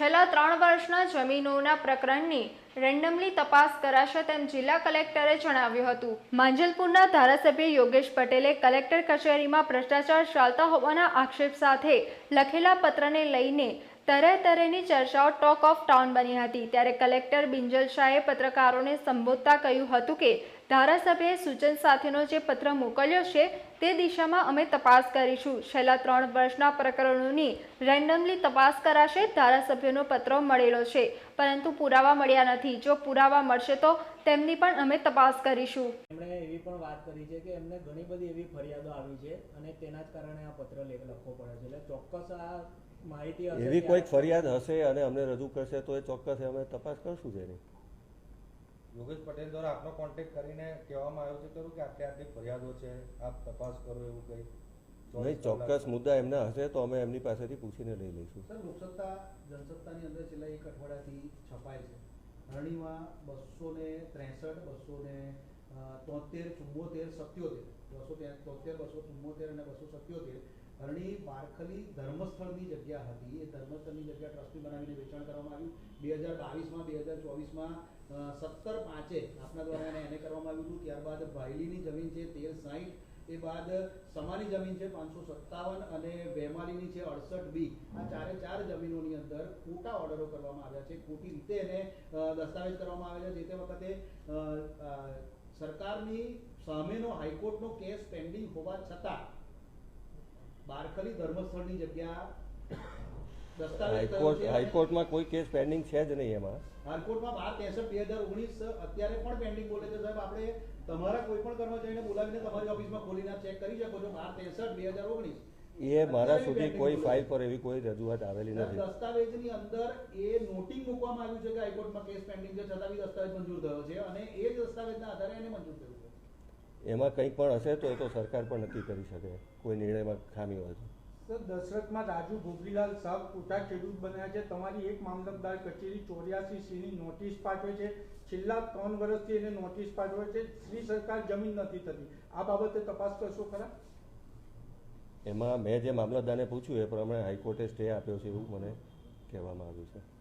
છેલ્લા ત્રણ વર્ષના જમીનોના પ્રકરણની રેન્ડમલી તપાસ કરાશે તેમ જિલ્લા કલેક્ટરે જણાવ્યું હતું. માંજલપુરના ધારાસભ્ય યોગેશ પટેલે કલેક્ટર કચેરીમાં ભ્રષ્ટાચાર ચાલતા હોવાના આક્ષેપ સાથે લખેલા પત્રને લઈને તરે તરહની ચર્ચાઓ ટોક ઓફ ટાઉન બની હતી. ત્યારે કલેક્ટર બિંજલ શાહે પત્રકારોને સંબોધતા કહ્યું હતું કે, ધારાસભ્યએ સૂચન સાથેનો જે પત્ર મોકલ્યો છે, તે દિશામાં અમે તપાસ કરીશું. છેલ્લા ત્રણ વર્ષના પ્રકરણોની રેન્ડમલી તપાસ કરાશે ધારાસભ્યનો પત્ર મળેલો છે, પરંતુ પુરાવા મળ્યા નથી. જો પુરાવા મળશે તો તેમની પણ અમે તપાસ કરીશું. એમણે એવી પણ વાત કરી છે કે એમને ઘણી બધી એવી ફરિયાદો આવી છે અને તેના જ કારણે આ પત્ર લખવો પડે છે. એટલે ચોક્કસ આ એવી કે કોઈક ફરિયાદ હશે અને અમને રજૂ કરશે તો એ ચોક્કસ અમે તપાસ કરશું જ યોગેશ પટેલ દ્વારા આપનો કોન્ટેક્ટ કરીને કહેવામાં આવ્યો છે ખરું કે આટલી આટલી ફરિયાદો છે આપ તપાસ કરો એવું કંઈ? નહીં ચોક્કસ મુદ્દા એમના હશે તો અમે એમની પાસેથી પૂછીને લઈ લઈશું. સર લોકસત્તા જનસત્તાની અંદર છેલ્લા એક અઠવાડિયાથી છપાય છે. હરણીમાં બસો ને ત્રેસઠ બસો ને તોતેર ચુમ્મોતેર સત્યોતેર. બસો તોતેર બસો ચુમ્મોતેર અને બસો સત્યોતેર. હરણી પારખલી ધર્મસ્થળની જગ્યા હતી. એ ધર્મસ્થળની જગ્યા ટ્રસ્ટી બનાવીને વેચાણ કરવામાં આવ્યું. બે હજાર બાવીસમાં, બે હજાર ચોવીસમાં સત્તર પાંચે આપના દ્વારા એને એને કરવામાં આવ્યું હતું. ત્યારબાદ ભાયલીની જમીન છે તેર સાહીઠ એ બાદ સમાની જમીન છે પાંચસો સત્તાવન અને વેમાલીની છે અડસઠ બી. આ ચારે ચાર જમીનોની અંદર ખોટા ઓર્ડરો કરવામાં આવ્યા છે. ખોટી રીતે એને દસ્તાવેજ કરવામાં આવ્યા છે. જે તે વખતે સરકારની સામેનો હાઈકોર્ટનો કેસ પેન્ડિંગ હોવા છતાં બારખલી ધર્મસ્થળની જગ્યા હાઈકોર્ટ હાઈકોર્ટમાં કોઈ કેસ પેન્ડિંગ છે જ નહીં એમાં. હાઈકોર્ટમાં બાર ત્રેસઠ બે હજાર ઓગણીસ અત્યારે પણ પેન્ડિંગ બોલે છે. સાહેબ આપણે તમારા કોઈ પણ કર્મચારીને બોલાવીને તમારી ઓફિસમાં ખોલીને ચેક કરી શકો છો. બાર ત્રેસઠ બે હજાર ઓગણીસ. એ મારા સુધી કોઈ ફાઇલ પર એવી કોઈ રજૂઆત આવેલી નથી. દસ્તાવેજની અંદર એ નોટિંગ મૂકવામાં આવ્યું છે કે હાઈકોર્ટમાં કેસ પેન્ડિંગ છે છતાં બી દસ્તાવેજ મંજૂર થયો છે અને એ જ દસ્તાવેજના આધારે એને મંજૂર થયો એમાં કંઈ પણ હશે તો એ તો સરકાર પણ નક્કી કરી શકે. કોઈ નિર્ણયમાં ખામી હોય તો. દશરથમાં રાજુ ભોગરીલાલ સાહેબ ખોટા ખેડૂત બન્યા છે. તમારી એક મામલતદાર કચેરી ચોર્યાસી સીની નોટિસ પાઠવે છે. છેલ્લા ત્રણ વર્ષથી એને નોટિસ પાઠવે છે. શ્રી સરકાર જમીન નથી થતી. આ બાબતે તપાસ કરશો ખરા? એમાં મેં જે મામલતદારને પૂછ્યું એ પ્રમાણે હાઈકોર્ટે સ્ટે આપ્યો છે એવું મને કહેવામાં આવ્યું છે.